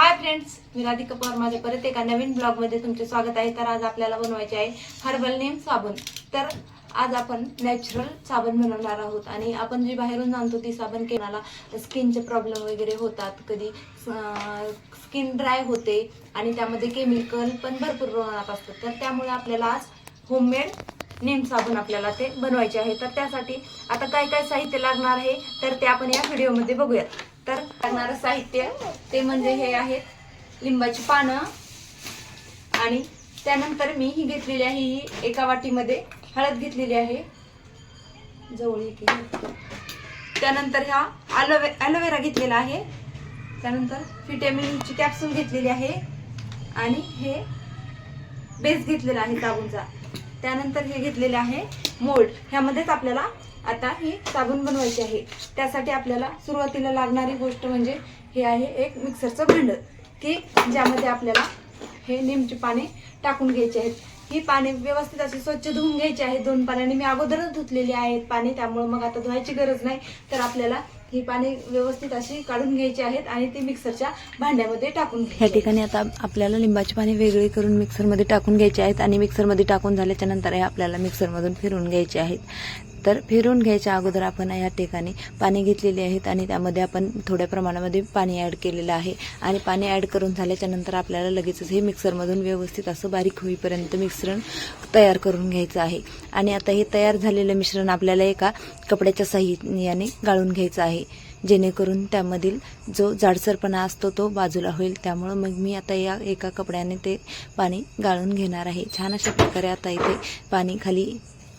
हाय friends मी राधिका पवार माझे परत एका नवीन ब्लॉगमध्ये तुमचे स्वागत आहे. तर आज आपल्याला बनवायचे आहे हर्बल नेम साबण. तर आज आपण नॅचरल साबण बनवणार आहोत आणि आपण जी बाहेरून आणतो ती साबण केनाला स्किनचे प्रॉब्लेम वगैरे होतात. कधी स्किन ड्राय होते आणि त्यामध्ये केमिकल पण भरपूर प्रमाणात असतात. तर त्यामुळे आपल्याला आज होममेड नेम साबण आपल्याला ते बनवायचे आहे. तर त्यासाठी आता काय काय साहित्य लागणार आहे तर ते आपण या व्हिडिओमध्ये बघूयात. तर लागणारं साहित्य ते म्हणजे हे आहेत लिंबाची पानं. आणि त्यानंतर मी ही घेतलेली आहे ही एका वाटीमध्ये हळद घेतलेली आहे. जवळ एक त्यानंतर ह्या अलोवे ॲलोवेरा घेतलेला आहे. त्यानंतर व्हिटॅमिनची कॅप्सूल घेतलेली आहे. आणि हे बेस घेतलेला आहे साबूनचा त्यानंतर हे घेतलेले आहे मोल्ड ह्यामध्येच आपल्याला आता ही साबण बनवायची आहे. त्यासाठी आपल्याला सुरुवातीला लागणारी गोष्ट म्हणजे हे आहे एक मिक्सरचं भांड. की ज्यामध्ये आपल्याला हे निमची पाने टाकून घ्यायची आहेत. ही पाने व्यवस्थित अशी स्वच्छ धुवून घ्यायची आहेत दोन पाण्याने मी अगोदरच धुतलेली आहेत पाणी. त्यामुळे मग आता धुवायची गरज नाही. तर आपल्याला ही पाने व्यवस्थित अशी काढून घ्यायची आहेत आणि ती मिक्सरच्या भांड्यामध्ये टाकून या घ्यायची ठिकाणी आता आपल्याला लिंबाची पाणी वेगळी करून मिक्सरमध्ये टाकून घ्यायची आहेत आणि मिक्सरमध्ये टाकून झाल्याच्यानंतर हे आपल्याला मिक्सरमधून फिरवून घ्यायचे आहेत. तर फिरून घ्यायच्या अगोदर आपण या ठिकाणी पाणी घेतलेले आहेत आणि त्यामध्ये आपण थोड्या प्रमाणामध्ये पाणी ॲड केलेलं आहे. आणि पाणी ॲड करून झाल्याच्यानंतर आपल्याला लगेचच हे मिक्सरमधून व्यवस्थित असं बारीक होईपर्यंत मिश्रण तयार करून घ्यायचं आहे. आणि आता हे तयार झालेलं मिश्रण आपल्याला एका कपड्याच्या साह्याने गाळून घ्यायचं आहे. जेणेकरून त्यामधील जो जाडसरपणा असतो तो बाजूला होईल. त्यामुळं मग मी आता या एका कपड्याने ते पाणी गाळून घेणार आहे. छान अशा प्रकारे आता इथे पाणी खाली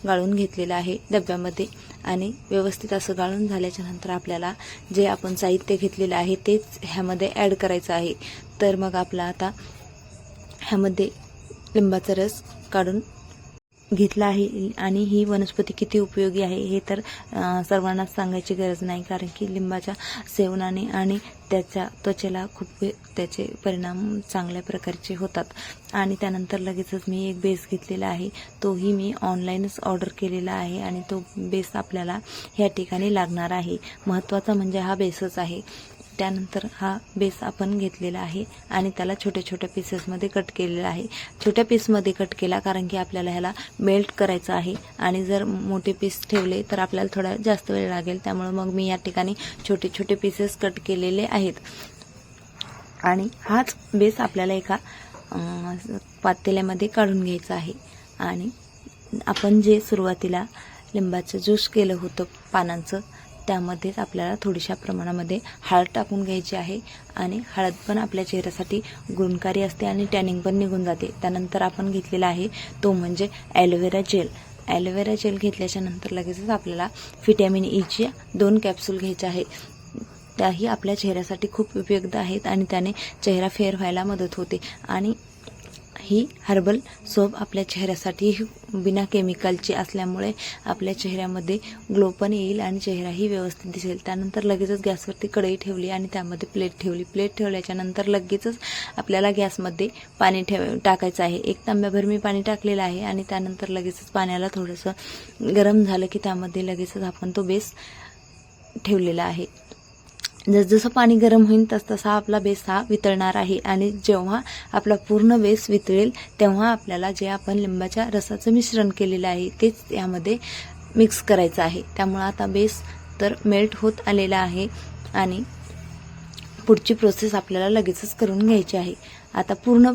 गाळून घेतलेलं आहे डब्यामध्ये. आणि व्यवस्थित असं गाळून झाल्याच्यानंतर आपल्याला जे आपण साहित्य घेतलेलं आहे तेच ह्यामध्ये ॲड करायचं आहे. तर मग आपला आता ह्यामध्ये लिंबाचा रस काढून घेतला आहे आणि ही वनस्पती किती उपयोगी आहे हे तर सर्वांनाच सांगायची गरज नाही कारण की लिंबाच्या सेवनाने आणि त्याच्या त्वचेला खूप त्याचे परिणाम चांगल्या प्रकारचे होतात. आणि त्यानंतर लगेचच मी एक बेस घेतलेला आहे. तोही मी ऑनलाईनच ऑर्डर केलेला आहे आणि तो बेस आपल्याला ह्या ठिकाणी लागणार आहे. महत्त्वाचा म्हणजे हा बेसच आहे. त्यानंतर हा बेस आपण घेतलेला आहे आणि त्याला छोट्या छोट्या पीसेसमध्ये कट केलेला आहे. छोट्या पीसमध्ये कट केला कारण की आपल्याला ह्याला मेल्ट करायचं आहे आणि जर मोठे पीस ठेवले तर आपल्याला थोडा जास्त वेळ लागेल. त्यामुळे मग मी या ठिकाणी छोटे छोटे पीसेस कट केलेले आहेत. आणि हाच बेस आपल्याला एका पातेल्यामध्ये काढून घ्यायचा आहे. आणि आपण जे सुरुवातीला लिंबाचं ज्यूस केलं होतं पानांचं त्यामध्येच आपल्याला थोड्याशा प्रमाणामध्ये हळद टाकून घ्यायची आहे आणि हळद पण आपल्या चेहऱ्यासाठी गुणकारी असते आणि टॅनिंग पण निघून जाते. त्यानंतर आपण घेतलेला आहे तो म्हणजे ॲलोवेरा जेल ॲलोवेरा जेल घेतल्याच्या नंतर लगेचच आपल्याला व्हिटॅमिन ईचे e दोन कॅप्सूल घ्यायचे आहे. त्याही आपल्या चेहऱ्यासाठी खूप उपयुक्त आहेत आणि त्याने चेहरा फेअर व्हायला मदत होते. आणि ही हर्बल सोप आपल्या चेहऱ्यासाठी बिना केमिकलची असल्यामुळे आपल्या चेहऱ्यामध्ये ग्लो पण येईल आणि चेहराही व्यवस्थित दिसेल. त्यानंतर लगेचच गॅसवरती कढई ठेवली आणि त्यामध्ये प्लेट ठेवली. प्लेट ठेवल्याच्या नंतर लगेचच आपल्याला गॅसमध्ये पाणी ठेव टाकायचं आहे. एक तांब्याभर मी पाणी टाकलेलं आहे आणि त्यानंतर लगेचच पाण्याला थोडंसं गरम झालं की त्यामध्ये लगेचच आपण तो बेस ठेवलेला आहे. जसजसं पाणी गरम होईल तसतसा आपला बेस हा वितळणार आहे. आणि जेव्हा आपला पूर्ण बेस वितळेल तेव्हा आपल्याला जे आपण लिंबाच्या रसाचं मिश्रण केलेलं आहे तेच यामध्ये मिक्स करायचं आहे. त्यामुळं आता बेस तर मेल्ट होत आलेला आहे आणि पुढची प्रोसेस आपल्याला लगेचच करून घ्यायची आहे. आता पूर्ण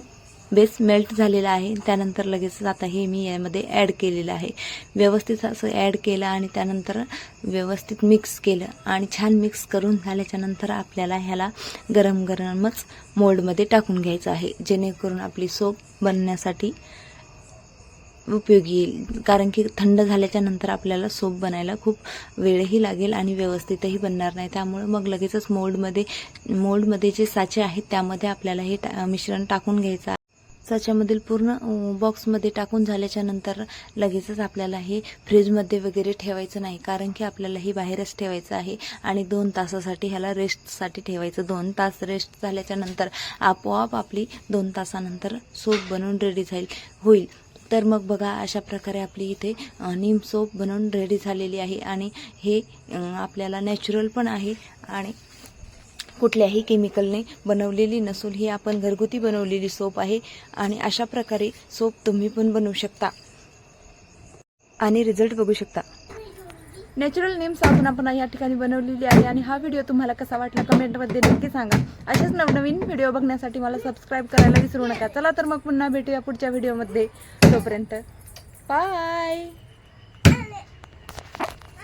बेस मेल्ट झालेला आहे. त्यानंतर लगेचच आता हे मी यामध्ये ॲड केलेलं आहे. व्यवस्थित असं ॲड केलं आणि त्यानंतर व्यवस्थित मिक्स केलं आणि छान मिक्स करून झाल्याच्यानंतर आपल्याला ह्याला गरम गरमच मोल्डमध्ये टाकून घ्यायचं आहे. जेणेकरून आपली सोप बनण्यासाठी उपयोगी येईल. कारण की थंड झाल्याच्यानंतर आपल्याला सोप बनायला खूप वेळही लागेल आणि व्यवस्थितही बनणार नाही. त्यामुळे मग लगेचच मोल्डमध्ये मोल्डमध्ये जे साचे आहेत त्यामध्ये आपल्याला हे टा मिश्रण टाकून घ्यायचं आहे साच्यामधील पूर्ण बॉक्समध्ये टाकून झाल्याच्यानंतर लगेचच आपल्याला हे फ्रीजमध्ये वगैरे ठेवायचं नाही. कारण की आपल्याला हे बाहेरच ठेवायचं आहे आणि दोन तासासाठी ह्याला रेस्टसाठी ठेवायचं. दोन तास रेस्ट झाल्याच्यानंतर आपोआप आपली दोन तासानंतर सूप बनवून रेडी जाईल होईल. तर मग बघा अशा प्रकारे आपली इथे नीम सोप बनवून रेडी झालेली आहे. आणि हे आपल्याला नॅचरल पण आहे आणि कुठल्याही केमिकलने बनवलेली नसून ही आपण घरगुती बनवलेली सोप आहे आणि अशा प्रकारे सोप तुम्ही पण बनवू शकता. आणि रिझल्ट बघू शकता. नॅचरल नेम साबण आपण या ठिकाणी बनवलेली आहे आणि हा व्हिडिओ तुम्हाला कसा वाटला कमेंटमध्ये नक्की सांगा. असेच नवनवीन व्हिडिओ बघण्यासाठी मला सबस्क्राईब करायला विसरू नका. चला तर मग पुन्हा भेटूया पुढच्या व्हिडिओमध्ये तोपर्यंत बाय